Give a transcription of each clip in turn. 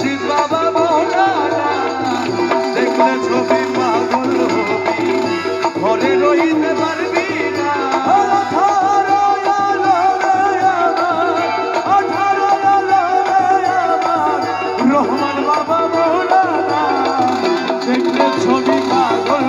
মুর্শিদ বাবা মৌলানা, দেখলে ছবি পাগল হবি। ঘরে রইতে পারবি না। রহমান বাবা মৌলানা, দেখলে ছবি পাগল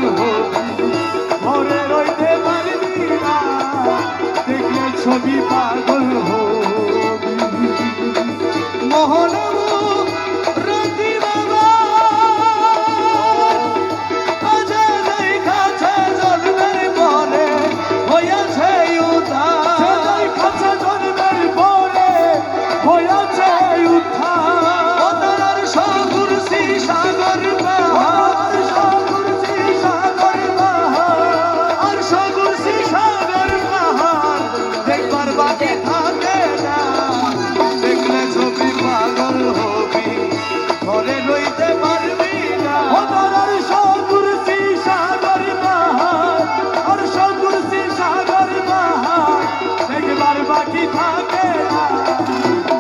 পাখি থাকে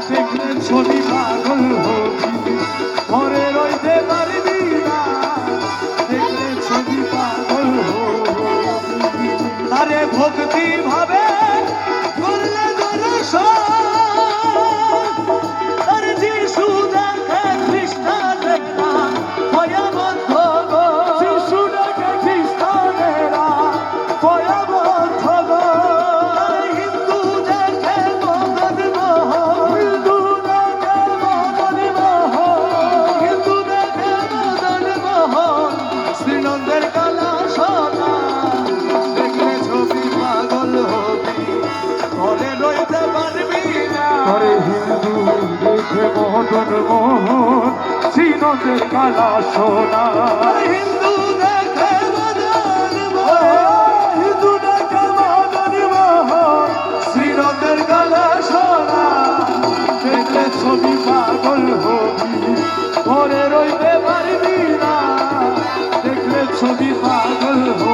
দেখলে ছবি পাগল হবি। ঘরে রইতে পারবি না। ভক্তি ভাবে করলে দূর রে মোহন মোহন সিনজ কালা সোনা। ছবি পাগল হবি ঘরে রইতে পারবি না দেখলে ছবি পাগল হবি।